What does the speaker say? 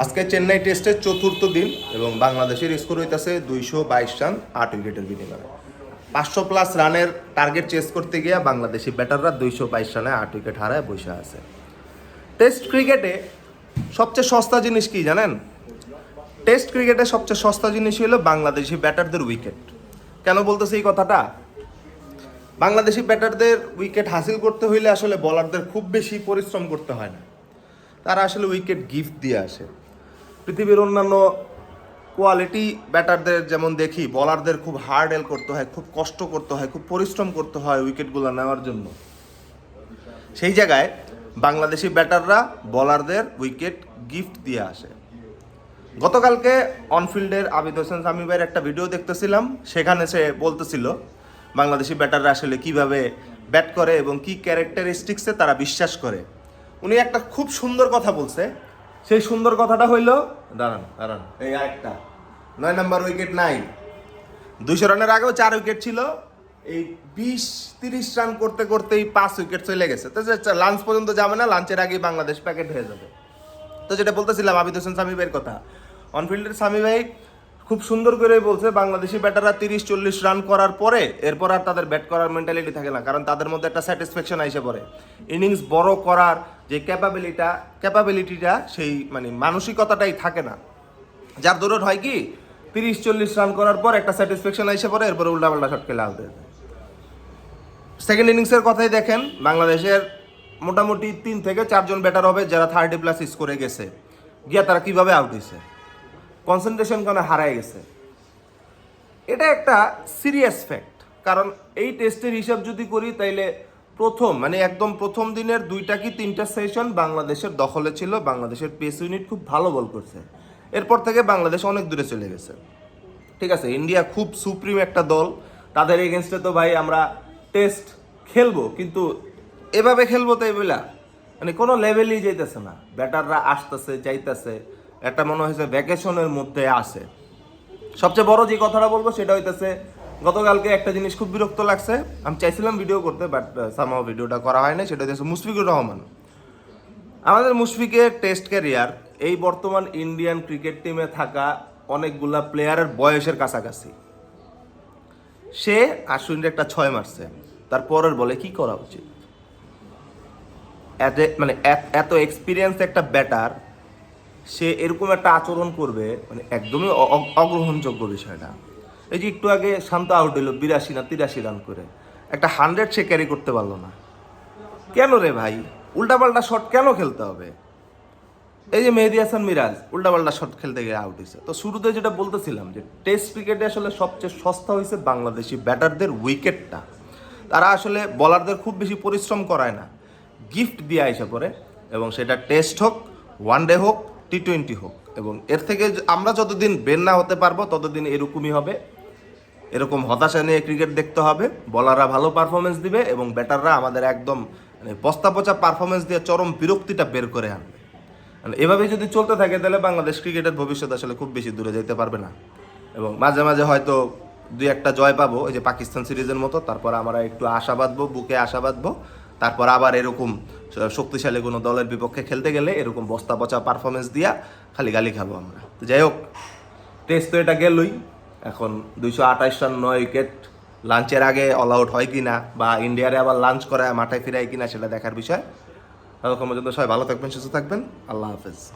আজকে চেন্নাই টেস্টের চতুর্থ দিন এবং বাংলাদেশের স্কোর হইতাছে দুইশো বাইশ রান, আট উইকেটের বিনিময়ে। পাঁচশো প্লাস রানের টার্গেট চেস করতে গিয়ে বাংলাদেশি ব্যাটাররা দুইশো বাইশ রানে আট উইকেট হারায় বসে আছে। টেস্ট ক্রিকেটে সবচেয়ে সস্তা জিনিস কি জানেন? টেস্ট ক্রিকেটে সবচেয়ে সস্তা জিনিস হলো বাংলাদেশি ব্যাটারদের উইকেট। কেন বলতেছে এই কথাটা? বাংলাদেশি ব্যাটারদের উইকেট হাসিল করতে হইলে আসলে বলারদের খুব বেশি পরিশ্রম করতে হয় না। তারা আসলে উইকেট গিফট দিয়ে আসে। পৃথিবীর অন্যান্য কোয়ালিটি ব্যাটারদের যেমন দেখি বলারদের খুব হার্ড এল করতে হয়, খুব কষ্ট করতে হয়, খুব পরিশ্রম করতে হয় উইকেটগুলো নেওয়ার জন্য। সেই জায়গায় বাংলাদেশি ব্যাটাররা বলারদের উইকেট গিফট দিয়ে আসে। গতকালকে অনফিল্ডের আবিদ হোসেন সামি ভাইয়ের একটা ভিডিও দেখতেছিলাম, সেখানে সে বলতেছিল, বাংলাদেশি ব্যাটাররা আসলে কীভাবে ব্যাট করে এবং কি ক্যারেক্টারিস্টিক্সে তারা বিশ্বাস করে। উনি একটা খুব সুন্দর কথা বলছে সেই সুন্দর কথাটা হইল দাঁড়ান দাঁড়ান। এই আরেকটা। নয় নাম্বার উইকেট নাই দুইশো রানের আগেও চার উইকেট ছিল। এই বিশ তিরিশ রান করতে করতেই পাঁচ উইকেট চলে গেছে। তো লাঞ্চ পর্যন্ত যাবে না লাঞ্চের আগেই বাংলাদেশ প্যাকেট হয়ে যাবে। তো যেটা বলতেছিলাম আবিদ হোসেন সামি ভাইয়ের কথা। অনফিল্ডের সামি ভাই খুব সুন্দর করে বলছে বাংলাদেশি ব্যাটাররা তিরিশ চল্লিশ রান করার পরে এরপর আর তাদের ব্যাট করার মেন্টালিটি থাকে না কারণ তাদের মধ্যে একটা স্যাটিসফ্যাকশন আইসে পড়ে। ইনিংস বড় করার যে ক্যাপাবিলিটা ক্যাপাবিলিটিটা সেই মানে মানসিকতাটাই থাকে না। যার দৌড় হয় কি, তিরিশ, চল্লিশ রান করার পর একটা স্যাটিসফ্যাকশন এসে পড়ে, এরপরে উল্টাপাল্টা শট খেলে আউট হয়ে যায় সেকেন্ড ইনিংসের কথাই দেখেন, বাংলাদেশের মোটামুটি তিন থেকে চারজন ব্যাটার হবে যারা থার্টি প্লাস স্কোরে গেছে। গিয়া তারা কীভাবে আউট হয়েছে কনসেন্ট্রেশন কেন হারায় গেছে? এটা একটা সিরিয়াস ফ্যাক্ট কারণ এই টেস্টের হিসাব যদি করি, তাইলে প্রথম মানে একদম প্রথম দিনের দুইটা কি তিনটা সেশন বাংলাদেশের দখলে ছিল, বাংলাদেশের পেস ইউনিট খুব ভালো বল করছে। এরপর থেকে বাংলাদেশ অনেক দূরে চলে গেছে। ঠিক আছে ইন্ডিয়া খুব সুপ্রিম একটা দল। তাদের এগেনস্টে তো ভাই আমরা টেস্ট খেলব, কিন্তু এভাবে খেলব তো এবেলা মানে কোনো লেভেলই যাইতেছে না। ব্যাটাররা আসতেছে, যাইতেছে। একটা মনে হয়েছে ভ্যাকেশনের মধ্যে আসে। সবচেয়ে বড় যে কথাটা বলব সেটা হইতেছে গতকালকে একটা জিনিস খুব বিরক্ত লাগছে। আমি চাইছিলাম ভিডিও করতে বাট সামাও ভিডিওটা করা হয় না সেটা হচ্ছে মুশফিকুর রহমান। আমাদের মুশফিকের টেস্ট ক্যারিয়ার এই বর্তমান ইন্ডিয়ান ক্রিকেট টিমে থাকা অনেকগুলা প্লেয়ারের বয়সের কাছাকাছি। সে আশ্বিনের একটা ছয় মারছে, তার পরের বলে কি করা উচিত? মানে এত- এক্সপিরিয়েন্স একটা ব্যাটার সে এরকম একটা আচরণ করবে মানে একদমই অগ্রহণযোগ্য বিষয়টা এই যে একটু আগে শান্ত আউট হইল, বিরাশি না তিরাশি রান করে। একটা হান্ড্রেড সে ক্যারি করতে পারল না। কেন রে ভাই? উল্টাপাল্টা শট কেন খেলতে হবে? এই যে মেহেদি হাসান মিরাজ, উল্টাপাল্টা শট খেলতে গিয়ে আউট হয়েছে তো শুরুতে যেটা বলতেছিলাম যে টেস্ট ক্রিকেটে আসলে সবচেয়ে সস্তা হয়েছে বাংলাদেশি ব্যাটারদের উইকেটটা। তারা আসলে বলারদের খুব বেশি পরিশ্রম করায় না। গিফট দিয়ে আইসা পরে এবং সেটা টেস্ট হোক ওয়ান ডে হোক টি টোয়েন্টি হোক। এবং এর থেকে আমরা যতদিন বের না হতে পারব, ততদিন এরকমই হবে। এরকম হতাশা নিয়ে ক্রিকেট দেখতে হবে বলাররা ভালো পারফরমেন্স দিবে এবং ব্যাটাররা আমাদের একদম মানে বস্তা পচা পারফরমেন্স দিয়ে চরম বিরক্তিটা বের করে আনবে। মানে এভাবে যদি চলতে থাকে, তাহলে বাংলাদেশ ক্রিকেটের ভবিষ্যৎ আসলে খুব বেশি দূরে যেতে পারবে না। এবং মাঝে মাঝে হয়তো দুই একটা জয় পাবো ওই যে পাকিস্তান সিরিজের মতো, তারপর আমরা একটু আশা বাঁধবো, বুকে আশা বাঁধবো, তারপর আবার এরকম শক্তিশালী কোনো দলের বিপক্ষে খেলতে গেলে এরকম বস্তা পচা পারফরমেন্স দিয়া খালি গালি খাব আমরা। তো যাই হোক টেস্ট তো এটা গেলই। এখন দুইশো আঠাশ রান নয় উইকেট। লাঞ্চের আগে অল আউট হয় কিনা বা ইন্ডিয়ারে আবার লাঞ্চ করায় মাঠে ফিরায় কিনা সেটা দেখার বিষয়। ততক্ষণ পর্যন্ত সবাই ভালো থাকবেন, সুস্থ থাকবেন। আল্লাহ হাফেজ।